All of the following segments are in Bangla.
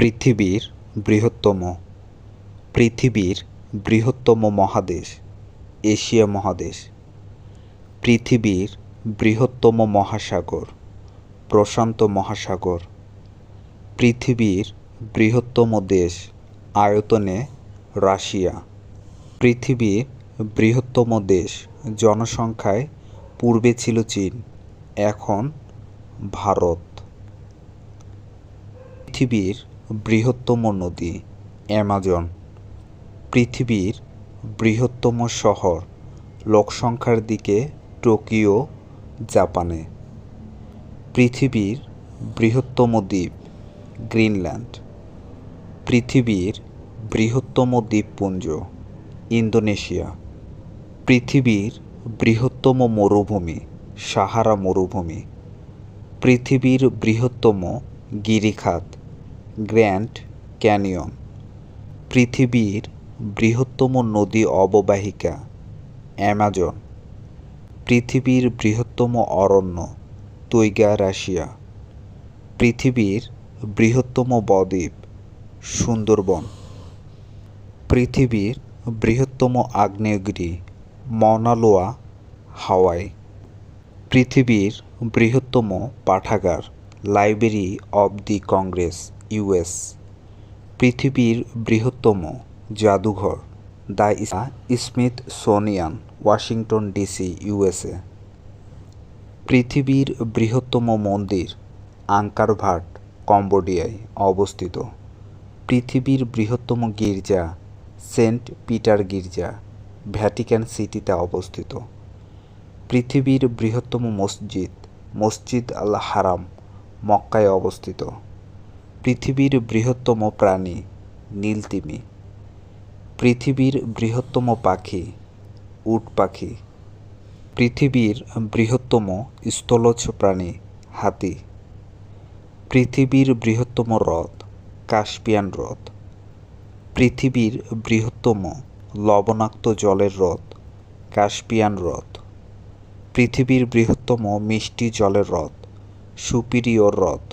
পৃথিবীর বৃহত্তম পৃথিবীর বৃহত্তম মহাদেশ, এশিয়া মহাদেশ, পৃথিবীর বৃহত্তম মহাসাগর, প্রশান্ত মহাসাগর, পৃথিবীর বৃহত্তম দেশ আয়তনে রাশিয়া, পৃথিবীর বৃহত্তম দেশ জনসংখ্যায় পূর্বে ছিল চীন, এখন ভারত। পৃথিবীর বৃহত্তম নদী, অ্যামাজন। পৃথিবীর বৃহত্তম শহর, লোকসংখ্যার দিকে টোকিও, জাপানে। পৃথিবীর বৃহত্তম দ্বীপ, গ্রিনল্যান্ড। পৃথিবীর বৃহত্তম দ্বীপপুঞ্জ, ইন্দোনেশিয়া। পৃথিবীর বৃহত্তম মরুভূমি, সাহারা মরুভূমি। পৃথিবীর বৃহত্তম গিরিখাত গ্র্যান্ড ক্যানিয়ন, পৃথিবীর বৃহত্তম নদী অববাহিকা, অ্যামাজন, পৃথিবীর বৃহত্তম অরণ্য, তৈগা রাশিয়া, পৃথিবীর বৃহত্তম বদ্বীপ, সুন্দরবন, পৃথিবীর বৃহত্তম আগ্নেয়গিরি মনালোয়া হাওয়াই, পৃথিবীর বৃহত্তম পাঠাগার। Library of the Congress, US, পৃথিবীর বৃহত্তম জাদুঘর, the Smithsonian, Washington DC, USA. পৃথিবীর বৃহত্তম মন্দির আঙ্কার ভাট কম্বোডিয়ায় অবস্থিত। পৃথিবীর বৃহত্তম গির্জা, সেন্ট পিটার গির্জা, ভ্যাটিকান সিটিতে অবস্থিত। পৃথিবীর বৃহত্তম মসজিদ মসজিদ আল হারাম মক্কায় অবস্থিত। পৃথিবীর বৃহত্তম প্রাণী নীলতিমি। পৃথিবীর বৃহত্তম পাখি উট পাখি। পৃথিবীর বৃহত্তম স্থলজ প্রাণী হাতি। পৃথিবীর বৃহত্তম হ্রদ কাস্পিয়ান হ্রদ। পৃথিবীর বৃহত্তম লবণাক্ত জলের হ্রদ কাস্পিয়ান হ্রদ। পৃথিবীর বৃহত্তম মিষ্টি জলের হ্রদ সুপিরিয়র হ্রদ।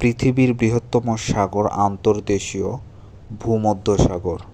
পৃথিবীর বৃহত্তম সাগর আন্তর্দেশীয় ভূমধ্যসাগর।